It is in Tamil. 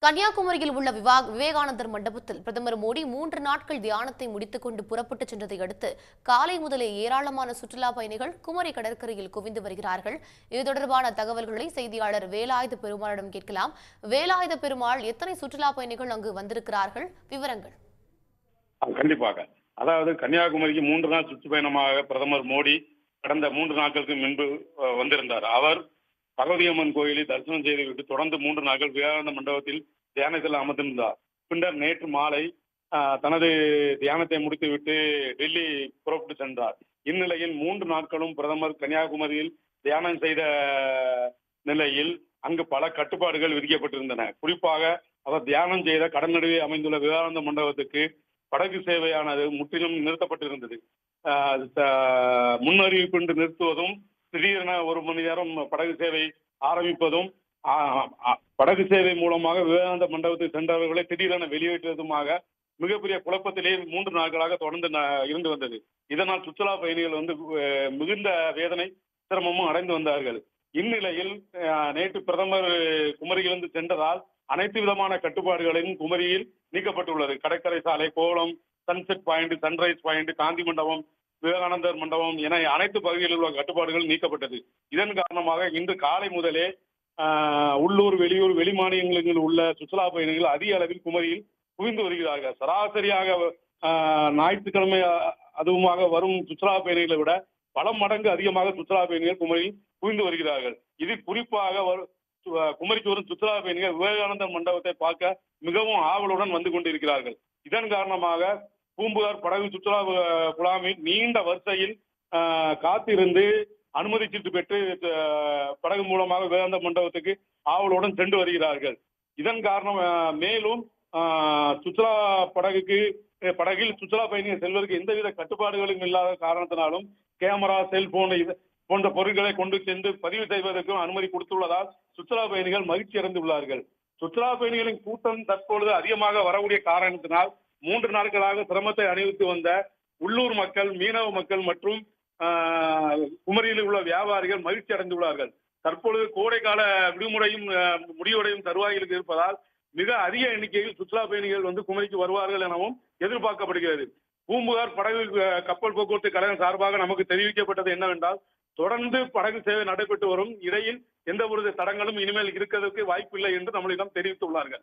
கன்னியாகுமரியில் உள்ள விவா- விவேகானந்தர் மண்டபத்தில் பிரதமர் மோடி மூன்று நாட்கள் தியானத்தை முடித்துக் கொண்டு புறப்பட்டுச் சென்றதை அடுத்து காலை முதலே ஏராளமான சுற்றுலா பயணிகள் குமரி கடற்கரையில் குவிந்து வருகிறார்கள். இது தொடர்பான தகவல்களை செய்தியாளர் வேலாயுத பெருமாளிடம் கேட்கலாம். வேலாயுத பெருமாள் எத்தனை சுற்றுலா பயணிகள் அங்கு வந்திருக்கிறார்கள்? விவரங்கள். கண்டிப்பாக. அதாவது கன்னியாகுமரிக்கு மூன்று நாள் சுற்றுப்பயணமாக பிரதமர் மோடி கடந்த மூன்று நாட்களுக்கு முன்பு வந்திருந்தார். அவர் பகவதியம்மன் கோயிலை தரிசனம் செய்துவிட்டு தொடர்ந்து மூன்று நாட்கள் விவேகானந்த மண்டபத்தில் தியானத்தில் அமர்ந்திருந்தார். பின்னர் நேற்று மாலை தனது தியானத்தை முடித்துவிட்டு டெல்லி புறப்பட்டு சென்றார். இந்நிலையில் மூன்று நாட்களும் பிரதமர் கன்னியாகுமரியில் தியானம் செய்த நிலையில் அங்கு பல கட்டுப்பாடுகள் விதிக்கப்பட்டிருந்தன. குறிப்பாக அவர் தியானம் செய்த கடல் நடுவே அமைந்துள்ள விவேகானந்த மண்டபத்துக்கு படகு சேவையானது முற்றிலும் நிறுத்தப்பட்டிருந்தது. முன்னறிவிப்பின்றி நிறுத்துவதும் திடீரென ஒரு மணி நேரம் படகு சேவை ஆரம்பிப்பதும் படகு சேவை மூலமாக விவேகானந்த மண்டபத்துக்கு சென்றவர்களை திடீரென வெளியேற்றுவதுமாக மிகப்பெரிய குழப்பத்திலே மூன்று நாட்களாக தொடர்ந்து இருந்து வந்தது. இதனால் சுற்றுலா பயணிகள் வந்து மிகுந்த வேதனை சிரமமும் அடைந்து வந்தார்கள். இந்நிலையில் நேற்று பிரதமர் குமரியிலிருந்து சென்றதால் அனைத்து விதமான கட்டுப்பாடுகளையும் குமரியில் நீக்கப்பட்டுள்ளது. கடற்கரை சாலை கோலம் sunset point sunrise point Gandhi மண்டபம் விவேகானந்தர் மண்டபம் என அனைத்து பகுதிகளில் உள்ள கட்டுப்பாடுகள் நீக்கப்பட்டது. இதன் காரணமாக இன்று காலை முதலே உள்ளூர் வெளியூர் வெளிமாநிலங்களில் உள்ள சுற்றுலா பயணிகள் அதிக அளவில் குமரியில் குவிந்து வருகிறார்கள். சராசரியாக ஆஹ், ஞாயிற்றுக்கிழமை அதுவுமாக வரும் சுற்றுலா பயணிகளை விட பல மடங்கு அதிகமாக சுற்றுலா பயணிகள் குமரியில் குவிந்து வருகிறார்கள். இது குறிப்பாக வரு- குமரிக்கு வரும் சுற்றுலா பயணிகள் விவேகானந்தர் மண்டபத்தை பார்க்க மிகவும் ஆவலுடன் வந்து கொண்டிருக்கிறார்கள். இதன் காரணமாக பூம்புகார் படகு சுற்றுலா அஹ், குழாமில் நீண்ட வரிசையில் காத்திருந்து அனுமதி சீட்டு பெற்று படகு மூலமாக வேதாந்த மண்டபத்துக்கு ஆவலுடன் சென்று வருகிறார்கள். இதன் காரணம் மேலும் சுற்றுலா படகுக்கு படகில் சுற்றுலா பயணிகள் செல்வதற்கு எந்தவித கட்டுப்பாடுகளும் இல்லாத காரணத்தினாலும் கேமரா செல்போன் இது போன்ற பொருட்களை கொண்டு சென்று பதிவு செய்வதற்கும் அனுமதி கொடுத்துள்ளதால் சுற்றுலா பயணிகள் மகிழ்ச்சி அடைந்துள்ளார்கள் சுற்றுலா பயணிகளின் கூட்டம் தற்பொழுது அதிகமாக வரக்கூடிய காரணத்தினால் மூன்று நாட்களாக சிரமத்தை அணிவித்து வந்த உள்ளூர் மக்கள் மீனவ மக்கள் மற்றும் குமரியில் உள்ள வியாபாரிகள் மகிழ்ச்சி அடைந்துள்ளார்கள். தற்பொழுது கோடைக்கால விடுமுறையும் ஆஹ், முடிவடையும் தருவாயில் இருப்பதால் மிக அதிக எண்ணிக்கையில் சுற்றுலா பயணிகள் வந்து குமரிக்கு வருவார்கள் எனவும் எதிர்பார்க்கப்படுகிறது. பூம்புகார் படகு கப்பல் போக்குவரத்து கழகம் சார்பாக நமக்கு தெரிவிக்கப்பட்டது என்னவென்றால் தொடர்ந்து படகு சேவை நடைபெற்று வரும். இடையில் எந்த ஒரு தடங்களும் இனிமேல் இருக்கிறதுக்கு வாய்ப்பில்லை என்று நம்மளிடம் தெரிவித்துள்ளார்கள்.